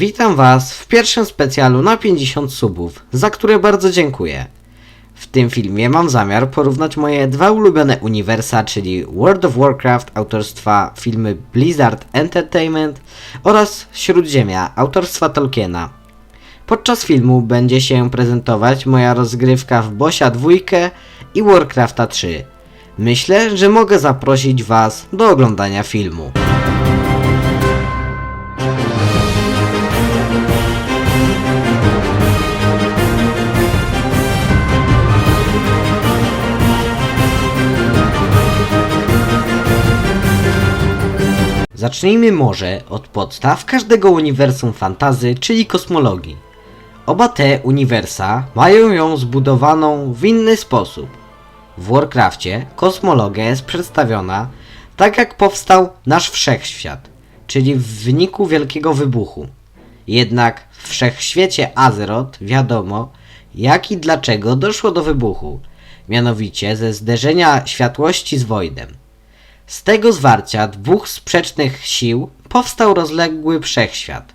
Witam Was w pierwszym specjalu na 50 subów, za które bardzo dziękuję. W tym filmie mam zamiar porównać moje dwa ulubione uniwersa, czyli World of Warcraft autorstwa filmy Blizzard Entertainment oraz Śródziemia autorstwa Tolkiena. Podczas filmu będzie się prezentować moja rozgrywka w Bosia 2 i Warcrafta 3. Myślę, że mogę zaprosić Was do oglądania filmu. Zacznijmy może od podstaw każdego uniwersum fantazy, czyli kosmologii. Oba te uniwersa mają ją zbudowaną w inny sposób. W Warcrafcie kosmologia jest przedstawiona tak jak powstał nasz wszechświat, czyli w wyniku wielkiego wybuchu. Jednak w wszechświecie Azeroth wiadomo jak i dlaczego doszło do wybuchu, mianowicie ze zderzenia światłości z Voidem. Z tego zwarcia dwóch sprzecznych sił powstał rozległy wszechświat.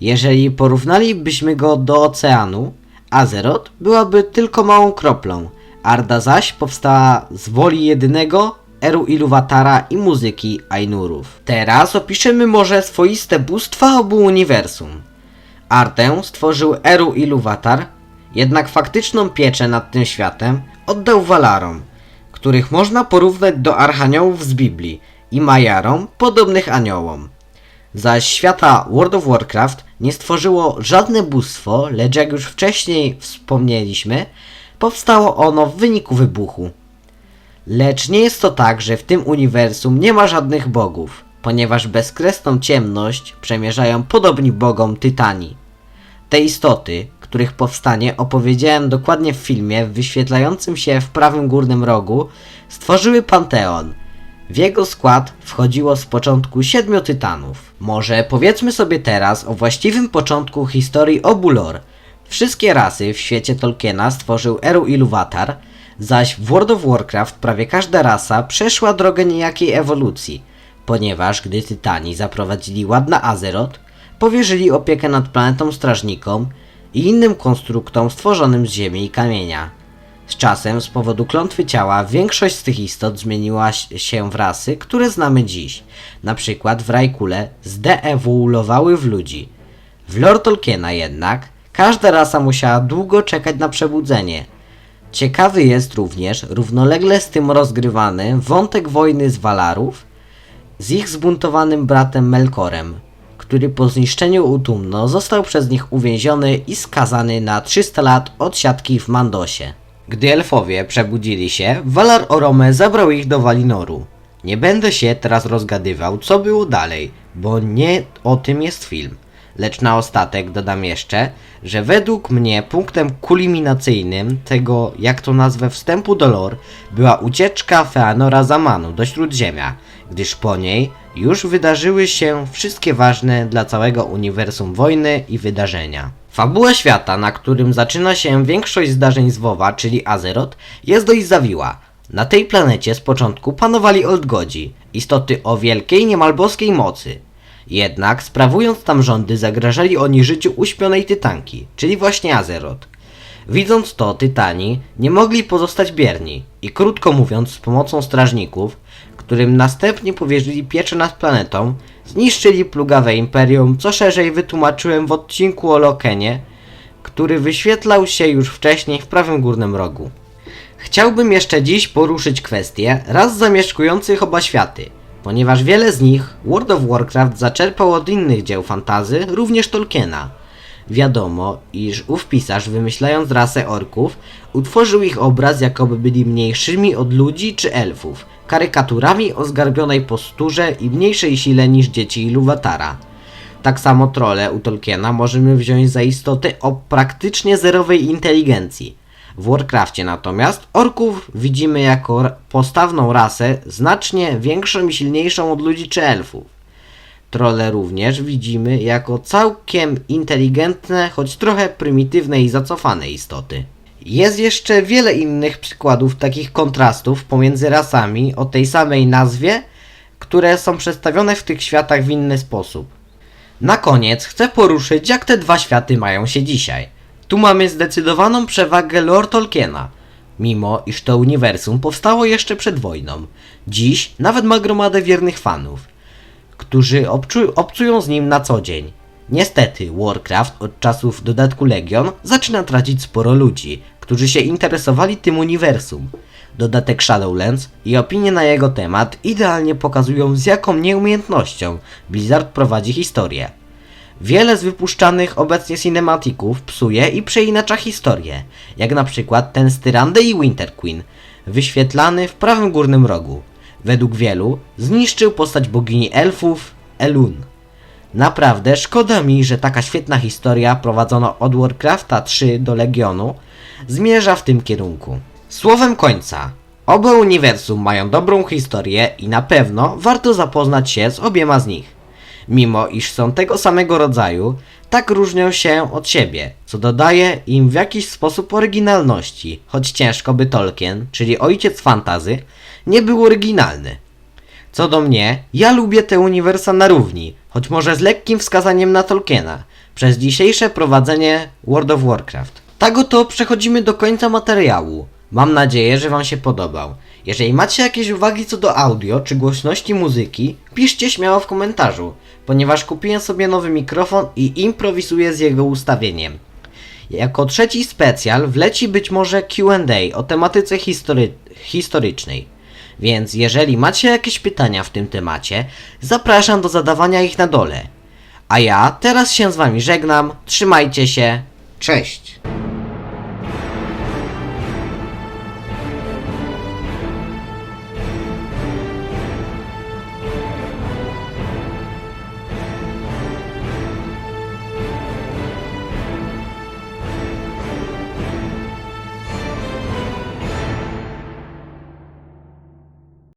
Jeżeli porównalibyśmy go do oceanu, Azeroth byłaby tylko małą kroplą, Arda zaś powstała z woli jedynego Eru Iluwatara i muzyki Ainurów. Teraz opiszemy może swoiste bóstwa obu uniwersum. Artę stworzył Eru Iluwatar, jednak faktyczną pieczę nad tym światem oddał Valarom, których można porównać do archaniołów z Biblii i Majarom podobnych aniołom. Zaś świata World of Warcraft nie stworzyło żadne bóstwo, lecz jak już wcześniej wspomnieliśmy, powstało ono w wyniku wybuchu. Lecz nie jest to tak, że w tym uniwersum nie ma żadnych bogów, ponieważ bezkresną ciemność przemierzają podobni bogom Tytani. Te istoty, których powstanie opowiedziałem dokładnie w filmie wyświetlającym się w prawym górnym rogu, stworzyły Panteon. W jego skład wchodziło z początku siedmiu tytanów. Może powiedzmy sobie teraz o właściwym początku historii obu lore. Wszystkie rasy w świecie Tolkiena stworzył Eru Iluvatar, zaś w World of Warcraft prawie każda rasa przeszła drogę niejakiej ewolucji, ponieważ gdy Tytani zaprowadzili ład na Azeroth, powierzyli opiekę nad planetą strażnikom i innym konstruktom stworzonym z ziemi i kamienia. Z czasem, z powodu klątwy ciała, większość z tych istot zmieniła się w rasy, które znamy dziś. Na przykład w Rajkule zdeewoluowały w ludzi. W lore Tolkiena jednak, każda rasa musiała długo czekać na przebudzenie. Ciekawy jest również równolegle z tym rozgrywany wątek wojny z Walarów z ich zbuntowanym bratem Melkorem, który po zniszczeniu Utumno został przez nich uwięziony i skazany na 300 lat od siatki w Mandosie. Gdy elfowie przebudzili się, Valar Orome zabrał ich do Valinoru. Nie będę się teraz rozgadywał, co było dalej, bo nie o tym jest film. Lecz na ostatek dodam jeszcze, że według mnie punktem kulminacyjnym tego, jak to nazwę, wstępu do lore była ucieczka Feanora Zamanu do Śródziemia, gdyż po niej już wydarzyły się wszystkie ważne dla całego uniwersum wojny i wydarzenia. Fabuła świata, na którym zaczyna się większość zdarzeń z WoWa, czyli Azeroth, jest dość zawiła. Na tej planecie z początku panowali Oldgodzi, istoty o wielkiej, niemal boskiej mocy. Jednak sprawując tam rządy zagrażali oni życiu uśpionej Tytanki, czyli właśnie Azeroth. Widząc to, Tytani nie mogli pozostać bierni i krótko mówiąc z pomocą strażników, którym następnie powierzyli pieczę nad planetą, zniszczyli plugawe imperium, co szerzej wytłumaczyłem w odcinku o Lokenie, który wyświetlał się już wcześniej w prawym górnym rogu. Chciałbym jeszcze dziś poruszyć kwestię raz zamieszkujących oba światy, ponieważ wiele z nich World of Warcraft zaczerpał od innych dzieł fantazy, również Tolkiena. Wiadomo, iż ów pisarz, wymyślając rasę orków, utworzył ich obraz, jakoby byli mniejszymi od ludzi czy elfów, karykaturami o zgarbionej posturze i mniejszej sile niż dzieci Iluwatara. Tak samo trole u Tolkiena możemy wziąć za istoty o praktycznie zerowej inteligencji. W Warcrafcie natomiast orków widzimy jako postawną rasę znacznie większą i silniejszą od ludzi czy elfów. Trole również widzimy jako całkiem inteligentne, choć trochę prymitywne i zacofane istoty. Jest jeszcze wiele innych przykładów takich kontrastów pomiędzy rasami o tej samej nazwie, które są przedstawione w tych światach w inny sposób. Na koniec chcę poruszyć, jak te dwa światy mają się dzisiaj. Tu mamy zdecydowaną przewagę lore Tolkiena, mimo iż to uniwersum powstało jeszcze przed wojną. Dziś nawet ma gromadę wiernych fanów, którzy obcują z nim na co dzień. Niestety, Warcraft od czasów dodatku Legion zaczyna tracić sporo ludzi, którzy się interesowali tym uniwersum. Dodatek Shadowlands i opinie na jego temat idealnie pokazują z jaką nieumiejętnością Blizzard prowadzi historię. Wiele z wypuszczanych obecnie cinematików psuje i przeinacza historię, jak na przykład ten z Tyrandy i Winter Queen, wyświetlany w prawym górnym rogu. Według wielu zniszczył postać bogini elfów Elun. Naprawdę szkoda mi, że taka świetna historia prowadzona od Warcrafta 3 do Legionu zmierza w tym kierunku. Słowem końca. Oba uniwersum mają dobrą historię i na pewno warto zapoznać się z obiema z nich. Mimo iż są tego samego rodzaju, tak różnią się od siebie, co dodaje im w jakiś sposób oryginalności, choć ciężko by Tolkien, czyli ojciec fantazy, nie był oryginalny. Co do mnie, ja lubię te uniwersa na równi, choć może z lekkim wskazaniem na Tolkiena, przez dzisiejsze prowadzenie World of Warcraft. Tak oto przechodzimy do końca materiału. Mam nadzieję, że Wam się podobał. Jeżeli macie jakieś uwagi co do audio czy głośności muzyki, piszcie śmiało w komentarzu, ponieważ kupiłem sobie nowy mikrofon i improwizuję z jego ustawieniem. Jako trzeci specjal wleci być może Q&A o tematyce history historycznej. Więc jeżeli macie jakieś pytania w tym temacie, zapraszam do zadawania ich na dole. A ja teraz się z wami żegnam, trzymajcie się, cześć!